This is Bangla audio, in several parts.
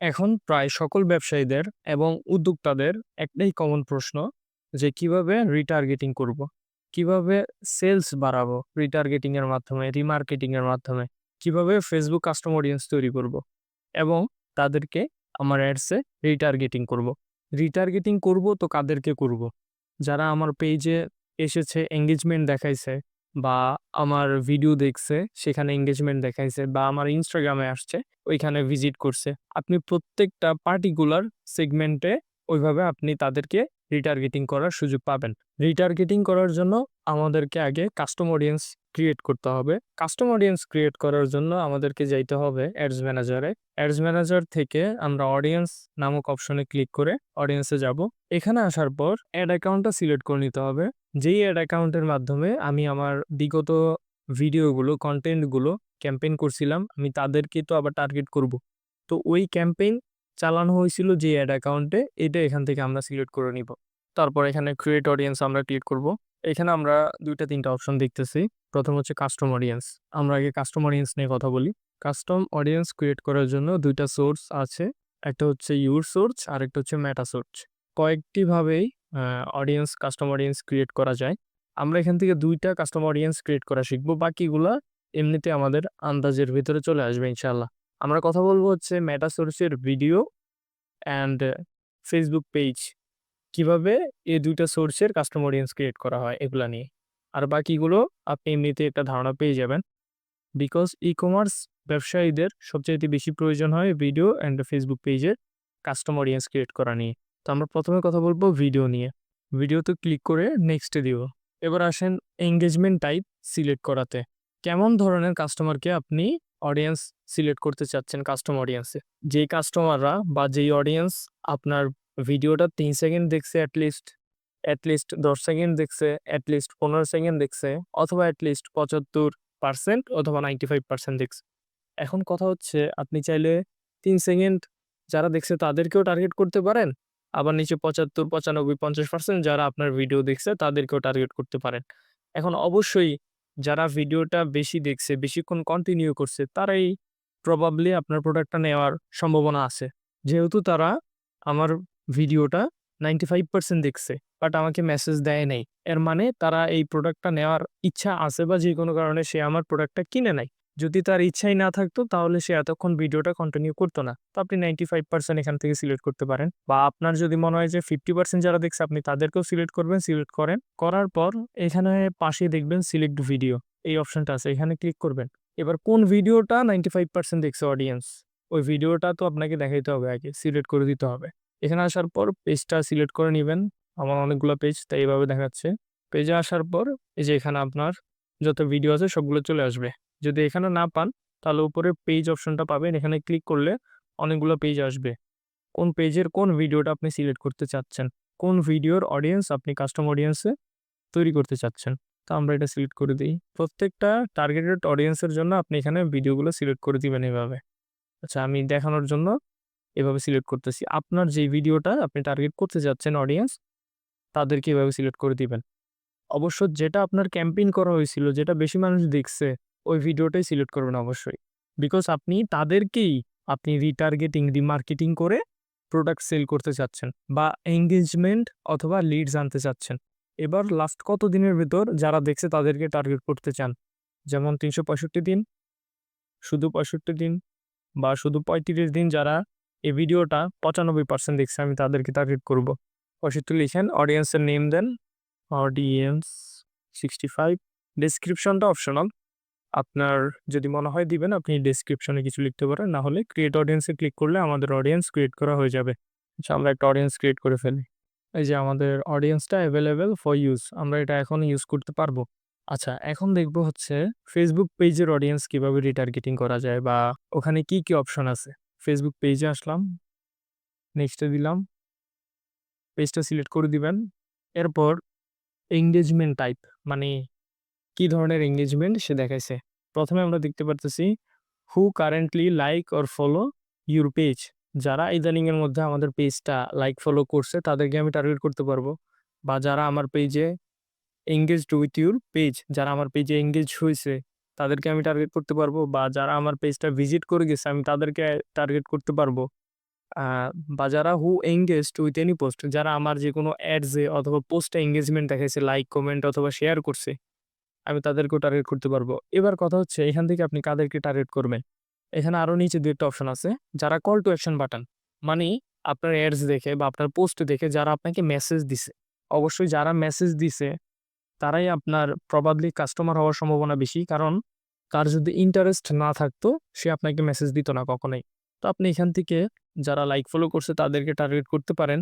এখন প্রায় সকল ব্যবসায়ীদের এবং উদ্যোক্তাদের একটাই কমন প্রশ্ন যে, কীভাবে রিটার্গেটিং করব। কীভাবে সেলস বাড়াবো রিটার্গেটিং এর মাধ্যমে রিমার্কেটিং এর মাধ্যমে কীভাবে ফেসবুক কাস্টম অডিয়েন্স তৈরি করব এবং তাদেরকে আমার অ্যাডসে রিটার্গেটিং করব। রিটার্গেটিং করব তো কাদেরকে করব যারা আমার পেজে এসেছে এঙ্গেজমেন্ট দেখাইছে বা আমার ভিডিও দেখছে, সেখানে এঙ্গেজমেন্ট দেখাইছে বা আমার ইনস্টাগ্রামে আসছে, ওইখানে ভিজিট করছে। আপনি প্রত্যেকটা পার্টিকুলার সেগমেন্টে ওইভাবে আপনি তাদেরকে রিটার্গেটিং করার সুযোগ পাবেন। রিটার্গেটিং করার জন্য আমাদেরকে আগে কাস্টম অডিয়েন্স ক্রিয়েট করতে হবে। কাস্টম অডিয়েন্স ক্রিয়েট করার জন্য আমাদেরকে যাইতে হবে অ্যাডস ম্যানেজারে অ্যাডস ম্যানেজার থেকে আমরা অডিয়েন্স নামক অপশনে ক্লিক করে অডিয়েন্সে যাব। এখানে আসার পর অ্যাড অ্যাকাউন্টটা সিলেক্ট করে নিতে হবে। যেই অ্যাড অ্যাকাউন্টের মাধ্যমে আমি আমার বিগত ভিডিওগুলো কন্টেন্টগুলো ক্যাম্পেইন করছিলাম, আমি তাদেরকে তো আবার টার্গেট করব। তো ওই ক্যাম্পেইন চালানো হয়েছিল যে অ্যাড অ্যাকাউন্টে এটা এখান থেকে আমরা সিলেক্ট করে নিব। তারপর এখানে ক্রিয়েট অডিয়েন্স আমরা ক্লিক করব। এখানে আমরা দুইটা, তিনটা অপশন দেখতেছি। প্রথম হচ্ছে কাস্টম অডিয়েন্স আমরা আগে কাস্টম অডিয়েন্স নিয়ে কথা বলি। কাস্টম অডিয়েন্স ক্রিয়েট করার জন্য দুইটা সোর্স আছে। একটা হচ্ছে ইউর সোর্স আর একটা হচ্ছে ম্যাটা সোর্স কয়েকটি ভাবেই অডিয়েন্স কাস্টম অডিয়েন্স ক্রিয়েট করা যায়। আমরা এখান থেকে দুইটা কাস্টম অডিয়েন্স ক্রিয়েট করা শিখব। বাকিগুলা এমনিতে আমাদের আন্দাজের ভিতরে চলে আসবে ইনশাল্লাহ আমরা কথা বলব হচ্ছে ম্যাটা সোর্সের ভিডিও অ্যান্ড ফেসবুক পেজ কীভাবে এই দুইটা সোর্সের কাস্টম অডিয়েন্স ক্রিয়েট করা হয় এগুলো নিয়ে? আর বাকিগুলো আপনি এমনিতে একটা ধারণা পেয়ে যাবেন। বিকজ ই কমার্স ব্যবসায়ীদের সবচেয়ে বেশি প্রয়োজন হয় ভিডিও অ্যান্ড ফেসবুক পেজের কাস্টম অডিয়েন্স ক্রিয়েট করা নিয়ে। তো আমরা প্রথমে কথা বলব ভিডিও নিয়ে। ভিডিওতে ক্লিক করে নেক্সটে দিব। এবার আসেন এঙ্গেজমেন্ট টাইপ সিলেক্ট করাতে। কেমন ধরনের কাস্টমারকে আপনি অডিয়েন্স সিলেক্ট করতে চাচ্ছেন কাস্টম অডিয়েন্সে যেই কাস্টমাররা বা যেই অডিয়েন্স আপনার ভিডিওটা তিন সেকেন্ড দেখছে অ্যাটলিস্ট অ্যাটলিস্ট দশ সেকেন্ড দেখছে অ্যাটলিস্ট পনেরো সেকেন্ড দেখছে, অথবা অ্যাটলিস্ট পঁচাত্তর পার্সেন্ট অথবা নাইনটি ফাইভ পার্সেন্ট দেখছে। এখন কথা হচ্ছে, আপনি চাইলে তিন সেকেন্ড যারা দেখছে তাদেরকেও টার্গেট করতে পারেন, আবার নিচে পঁচাত্তর, পঁচানব্বই, পঞ্চাশ পার্সেন্ট যারা আপনার ভিডিও দেখছে তাদেরকেও টার্গেট করতে পারেন। এখন অবশ্যই যারা ভিডিওটা বেশি দেখছে, বেশিক্ষণ কন্টিনিউ করছে, তারাই প্রবাবলি আপনার প্রোডাক্টটা নেওয়ার সম্ভাবনা আছে। যেহেতু তারা আমার ভিডিওটা নাইনটি ফাইভ পার্সেন্ট দেখছে বাট আমাকে মেসেজ দেয় নাই। এর মানে তারা এই প্রোডাক্টটা নেওয়ার ইচ্ছা আছে বা যে কোনো কারণে সে আমার প্রোডাক্টটা কিনে নাই। যদি তার ইচ্ছাই না থাকতো, তাহলে সে এতক্ষণ ভিডিওটা কন্টিনিউ করতো না। তো আপনি নাইনটি ফাইভ পার্সেন্ট এখান থেকে সিলেক্ট করতে পারেন। বা আপনার যদি মনে হয় যে ফিফটি পার্সেন্ট যারা দেখছে, আপনি তাদেরকেও সিলেক্ট করবেন সিলেক্ট করেন। করার পর এখানে পাশে দেখবেন সিলেক্ট ভিডিও এই অপশনটা আছে, এখানে ক্লিক করবেন। এবার কোন ভিডিওটা নাইনটি ফাইভ পার্সেন্ট দেখছে অডিয়েন্স ওই ভিডিওটা তো আপনাকে দেখাইতে হবে আগে সিলেক্ট করে দিতে হবে। এখানে আসার পর পেজটা সিলেক্ট করে নেবেন। আমার অনেকগুলো পেজ তাই এইভাবে দেখাচ্ছে। পেজে আসার পর, এই যে এখানে আপনার যত ভিডিও আছে সবগুলো চলে আসবে। যদি এখানে না পান, তাহলে উপরে পেজ অপশনটা পাবেন। এখানে ক্লিক করলে অনেকগুলো পেজ আসবে। কোন পেজের কোন ভিডিওটা আপনি সিলেক্ট করতে চাচ্ছেন? কোন ভিডিওর অডিয়েন্স আপনি কাস্টম অডিয়েন্সে তৈরি করতে চাচ্ছেন? তো আমরা এটা সিলেক্ট করে দিই। প্রত্যেকটা টার্গেটেড অডিয়েন্সের জন্য আপনি এখানে ভিডিওগুলো সিলেক্ট করে দিবেন এভাবে। আচ্ছা আমি দেখানোর জন্য এভাবে সিলেক্ট করতেছি। আপনার যে ভিডিওটা আপনি টার্গেট করতে যাচ্ছেন অডিয়েন্স, তাদেরকে এভাবে সিলেক্ট করে দিবেন। অবশ্য যেটা আপনার ক্যাম্পেইন করা হয়েছিল, যেটা বেশি মানুষ দেখছে, ওই ভিডিওটাই সিলেক্ট করবেন অবশ্যই। বিকজ আপনি, তাদেরকেই আপনি রিটার্গেটিং রিমার্কেটিং করে প্রোডাক্ট সেল করতে চাচ্ছেন বা এঙ্গেজমেন্ট অথবা লিডস আনতে চাচ্ছেন। এবার লাস্ট কত দিনের ভিতর যারা দেখছে তাদেরকে টার্গেট করতে চান? যেমন তিনশো পঁয়ষট্টি দিন, শুধু পঁয়ষট্টি দিন বা শুধু পঁয়ত্রিশ দিন যারা এই ভিডিওটা পঁচানব্বই পার্সেন্ট দেখছে, আমি তাদেরকে টার্গেট করব। পঁয়ষট্টি লিখেন অডিয়েন্সের নেম দেন। অডিয়েন্স সিক্সটি ফাইভ ডিসক্রিপশনটা অপশনাল আপনার যদি মনে হয় দিবেন, আপনি ডিসক্রিপশনে কিছু লিখতে পারেন। না হলে ক্রিয়েট অডিয়েন্সে ক্লিক করলে আমাদের অডিয়েন্স ক্রিয়েট করা হয়ে যাবে। আচ্ছা আমরা একটা অডিয়েন্স ক্রিয়েট করে ফেলি। এই যে আমাদের অডিয়েন্সটা অ্যাভেলেবেল ফর ইউজ আমরা এটা এখন ইউজ করতে পারব। আচ্ছা এখন দেখব হচ্ছে ফেসবুক পেজের অডিয়েন্স কীভাবে রিটার্গেটিং করা যায় বা ওখানে কি কি অপশন আছে। ফেসবুক পেজে আসলাম নেক্সটে দিলাম পেজটা সিলেক্ট করে দিবেন, এরপর এঙ্গেজমেন্ট টাইপ মানে কি ধরনের এঙ্গেজমেন্ট সে দেখাইছে। প্রথমে আমরা দেখতে পারতেছি who currently like or follow your page যারা ইদানিং এর মধ্যে আমাদের পেজটা লাইক ফলো করছে, তাদেরকে আমি টার্গেট করতে পারব। বা যারা আমার পেজে এঙ্গেজড উইথ ইউর পেজ যারা আমার পেজে এঙ্গেজ হয়েছে তাদেরকে আমি টার্গেট করতে পারব বা যারা আমার পেজটা ভিজিট করে গেছে আমি তাদেরকে টার্গেট করতে পারব বা যারা who engaged with any post যারা আমার যে কোনো অ্যাডসে অথবা পোস্টে এঙ্গেজমেন্ট দেখাইছে, লাইক, কমেন্ট অথবা শেয়ার করছে, আমি তাদেরকেও টার্গেট করতে পারব। এবার কথা হচ্ছে এখান থেকে আপনি কাদেরকে টার্গেট করবেন? এখানে আরও নিচে ২ একটা অপশন আছে। যারা কল টু অ্যাকশন বাটন মানে আপনার অ্যাডস দেখে বা আপনার পোস্ট দেখে যারা আপনাকে মেসেজ দিছে। অবশ্যই যারা মেসেজ দিছে তারাই আপনার প্রবাবলি কাস্টমার হওয়ার সম্ভাবনা বেশি। কারণ তার যদি ইন্টারেস্ট না থাকতো, সে আপনাকে মেসেজ দিত না কখনোই। তো আপনি এখান থেকে যারা লাইক ফলো করছে, তাদেরকে টার্গেট করতে পারেন।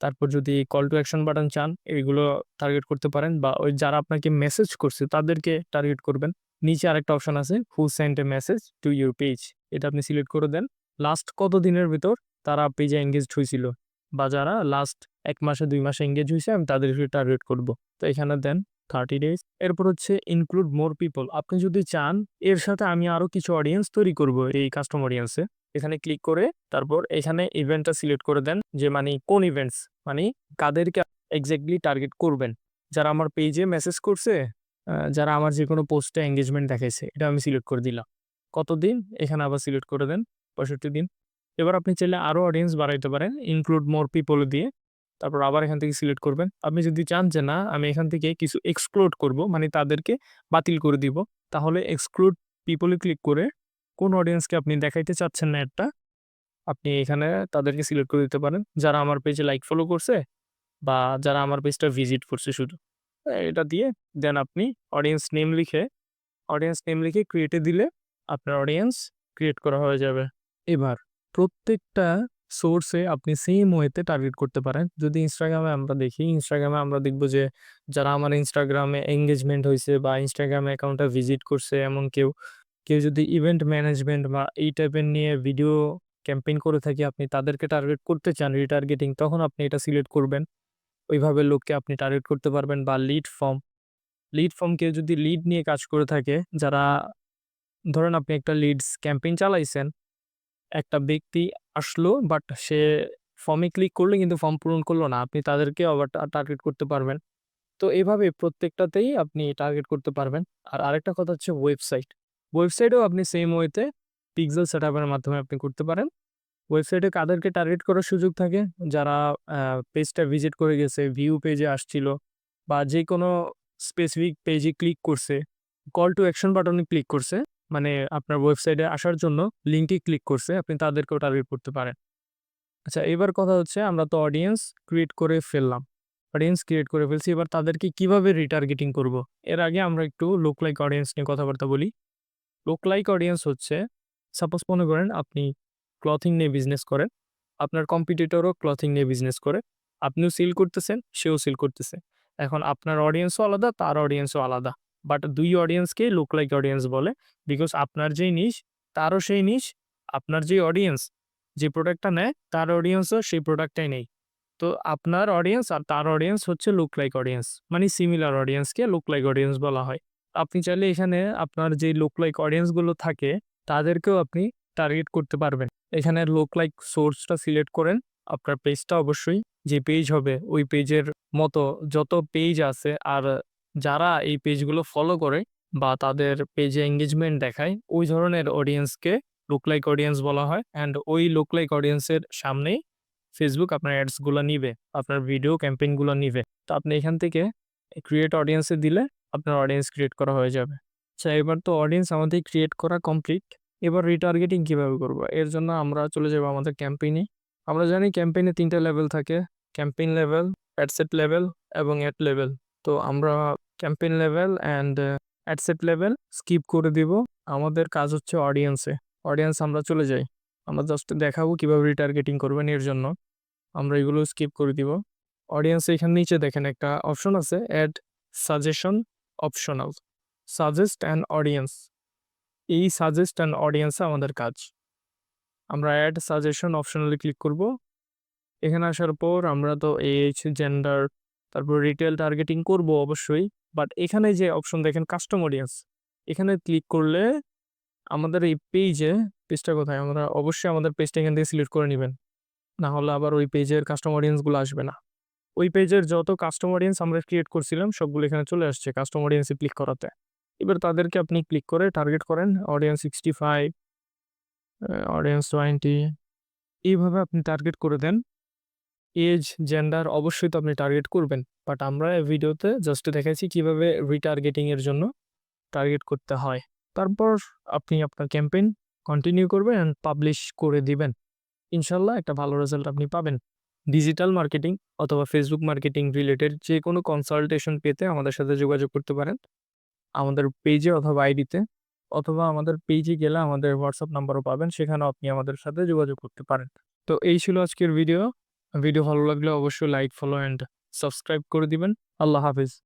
তারপর যদি কল টু অ্যাকশন বাটন চান, এগুলো টার্গেট করতে পারেন বা ওই যারা আপনাকে মেসেজ করছে, তাদেরকে টার্গেট করবেন। নিচে আরেকটা অপশন আছে who sent a message to your page এটা আপনি সিলেক্ট করে দেন। লাস্ট কত দিনের ভেতর তারা পেজে এনগেজড হয়েছিল বা যারা লাস্ট এক মাসে, দুই মাসে এঙ্গেজ হয়েছে, আমি তাদেরকে টার্গেট করব। তো এখানে দেন 30 ডেজ। এরপর হচ্ছে ইনক্লুড মোর পিপল আপনি যদি চান এর সাথে আমি আরও কিছু অডিয়েন্স তৈরি করব এই কাস্টম অডিয়েন্সে। এখানে ক্লিক করে তারপর এখানে ইভেন্টটা সিলেক্ট করে দেন যে মানে কোন ইভেন্টস মানে কাদেরকে এক্স্যাক্টলি টার্গেট করবেন। যারা আমার পেজে মেসেজ করছে, যারা আমার যেকোনো পোস্টে এনগেজমেন্ট দেখাইছে এটা আমি সিলেক্ট করে দিলাম। কতদিন? এখানে আবার সিলেক্ট করে দেন ৬৫ দিন। এবার আপনি চাইলে আরও অডিয়েন্স বাড়াইতে পারেন ইনক্লুড মোর পিপল দিয়ে। তারপর আবার এখান থেকে সিলেক্ট করবেন। আপনি যদি চান যে, না, আমি এখান থেকে কিছু এক্সক্লুড করব মানে তাদেরকে বাতিল করে দিব। তাহলে এক্সক্লুড পিপলে ক্লিক করে কোন অডিয়েন্সকে আপনি দেখাইতে চাচ্ছেন না একটা, আপনি এখানে তাদেরকে সিলেক্ট করে দিতে পারেন। যারা আমার পেজে লাইক ফলো করছে বা যারা আমার পেজটা ভিজিট করছে শুধু। এটা দিয়ে দেন আপনি অডিয়েন্স নেম লিখে অডিয়েন্স নেম লিখে ক্রিয়েটে দিলে আপনার অডিয়েন্স ক্রিয়েট করা হয়ে যাবে। এবার প্রত্যেকটা সোর্সে আপনি সেম ওয়েতে টার্গেট করতে পারেন। যদি ইনস্টাগ্রামে আমরা দেখি, ইনস্টাগ্রামে আমরা দেখব যে যারা আমার ইনস্টাগ্রামে এঙ্গেজমেন্ট হয়েছে বা ইনস্টাগ্রামে অ্যাকাউন্টটা ভিজিট করছে এমন কেউ, কেউ যদি ইভেন্ট ম্যানেজমেন্ট বা এই টাইপের নিয়ে ভিডিও ক্যাম্পেইন করে থাকি আপনি তাদেরকে টার্গেট করতে চান রিটার্গেটিং তখন আপনি এটা সিলেক্ট করবেন। ওইভাবে লোককে আপনি টার্গেট করতে পারবেন বা লিড ফর্ম, লিড ফর্ম কেউ যদি লিড নিয়ে কাজ করে থাকে যারা ধরেন আপনি একটা লিডস ক্যাম্পেইন চালাইছেন। একটা ব্যক্তি আসলো বাট সে ফর্মে ক্লিক করলে কিন্তু ফর্ম পূরণ করল না। আপনি তাদেরকে আবার টার্গেট করতে পারবেন। তো এভাবে প্রত্যেকটাতেই আপনি টার্গেট করতে পারবেন। আর আরেকটা কথা হচ্ছে ওয়েবসাইট। ওয়েবসাইটেও আপনি সেম ওয়েতে পিক্সেল সেটআপের মাধ্যমে আপনি করতে পারেন। ওয়েবসাইটে কাদেরকে টার্গেট করার সুযোগ থাকে? যারা পেজটা ভিজিট করে গেছে, ভিউ পেজে আসছিল বা যেকোনো স্পেসিফিক পেজে ক্লিক করছে, কল টু অ্যাকশন বাটনে ক্লিক করছে। মানে আপনার ওয়েবসাইটে আসার জন্য লিঙ্কে ক্লিক করছে আপনি তাদেরকেও টার্গেট করতে পারেন। আচ্ছা এবার কথা হচ্ছে আমরা তো অডিয়েন্স ক্রিয়েট করে ফেললাম। অডিয়েন্স ক্রিয়েট করে ফেলছি এবার তাদেরকে কীভাবে রিটার্গেটিং করব? এর আগে আমরা একটু লোক লাইক অডিয়েন্স নিয়ে কথাবার্তা বলি। লোক লাইক অডিয়েন্স হচ্ছে সাপোজ মনে করেন আপনি ক্লথিং নিয়ে বিজনেস করেন। আপনার কম্পিটিটরও ক্লথিং নিয়ে বিজনেস করে। আপনিও সেল করতেছেন, সেও সেল করতেছে। এখন আপনার অডিয়েন্সও আলাদা, তার অডিয়েন্সও আলাদা। বাট দুই অডিয়েন্সকেই লুক লাইক অডিয়েন্স বলে। বিকজ আপনার যেই নিশ, তারও সেই নিশ, আপনার যেই অডিয়েন্স, যে প্রোডাক্টটা নেয় তার অডিয়েন্সও সেই প্রোডাক্টটাই নেই তো আপনার অডিয়েন্স আর তার অডিয়েন্স হচ্ছে লুক লাইক অডিয়েন্স। মানে সিমিলার অডিয়েন্সকে লুক লাইক অডিয়েন্স বলা হয়। আপনি চাইলে এখানে আপনার যে লুক লাইক অডিয়েন্সগুলো থাকে তাদেরকেও আপনি টার্গেট করতে পারবেন। এখানে লুক লাইক সোর্সটা সিলেক্ট করেন। আপনার পেজটা অবশ্যই যে পেজ হবে ওই পেজের মতো যত পেজ আছে আর যারা এই পেজগুলো ফলো করে বা তাদের পেজে এনগেজমেন্ট দেখায় ওই ধরনের অডিয়েন্সকে লুক লাইক অডিয়েন্স বলা হয়। অ্যান্ড ওই লুক লাইক অডিয়েন্সের সামনেই ফেসবুক আপনার অ্যাডসগুলো নিবে। আপনার ভিডিও ক্যাম্পেইনগুলা নিবে। তো আপনি এখান থেকে ক্রিয়েট অডিয়েন্সে দিলে আপনার অডিয়েন্স ক্রিয়েট করা হয়ে যাবে। আচ্ছা এবার তো অডিয়েন্স আমাদের ক্রিয়েট করা কমপ্লিট। এবার রিটার্গেটিং কীভাবে করব এর জন্য আমরা চলে যাব আমাদের ক্যাম্পেইনে। আমরা জানি ক্যাম্পেইনে ৩ টা লেভেল থাকে। Campaign level, ad set level এবং অ্যাড লেভেল। তো আমরা campaign level and ad set level skip করে দিব। আমাদের কাজ হচ্ছে অডিয়েন্সে। অডিয়েন্স আমরা চলে যাই। আমরা জাস্ট দেখাবো কীভাবে রিটার্গেটিং করবেন এর জন্য। আমরা এগুলো স্কিপ করে দিব। অডিয়েন্স এখানে নিচে দেখেন একটা অপশন আছে ad suggestion optional. Suggest and audience. এই সাজেস্ট অ্যান্ড অডিয়েন্স আমাদের কাজ। আমরা অ্যাড সাজেশন অপশনালে ক্লিক করব। এখানে আসার পর আমরা তো এইচ জেন্ডার তারপর রিটেল টার্গেটিং করব অবশ্যই। বাট এখানে যে অপশন দেখেন কাস্টম অডিয়েন্স। এখানে ক্লিক করলে আমাদের এই পেজে, পেজটা কোথায়? আমরা অবশ্যই আমাদের পেজটা এখান থেকে সিলেক্ট করে নেবেন না হলে আবার ওই পেজের কাস্টম অডিয়েন্সগুলো আসবে না। ওই পেজের যত কাস্টম অডিয়েন্স আমরা ক্রিয়েট করছিলাম সবগুলো এখানে চলে আসছে কাস্টম অডিয়েন্স ক্লিক করাতে। এবার তাদেরকে আপনি ক্লিক করে টার্গেট করেন অডিয়েন্স সিক্সটি ফাইভ অডিয়েন্স 20 এইভাবে আপনি টার্গেট করে দেন। এজ, জেন্ডার অবশ্যই তো আপনি টার্গেট করবেন। বাট আমরা ভিডিওতে জাস্ট দেখাইছি কীভাবে রিটার্গেটিং এর জন্য টার্গেট করতে হয়। তারপর আপনি আপনার ক্যাম্পেইন কন্টিনিউ করবেন অ্যান্ড পাবলিশ করে দিবেন। ইনশাআল্লাহ একটা ভালো রেজাল্ট আপনি পাবেন। ডিজিটাল মার্কেটিং অথবা ফেসবুক মার্কেটিং রিলেটেড যে কোনো কনসালটেশন পেতে আমাদের সাথে যোগাযোগ করতে পারেন। আমাদের পেজে অথবা আইডিতে অথবা আমাদের পেজে গেলে আমাদের হোয়াটসঅ্যাপ নাম্বারও পাবেন। সেখানেও আপনি আমাদের সাথে যোগাযোগ করতে পারেন। তো এই ছিল আজকের ভিডিও। ভিডিও ভালো লাগলে অবশ্যই লাইক, ফলো অ্যান্ড সাবস্ক্রাইব করে দিবেন। আল্লাহ হাফেজ।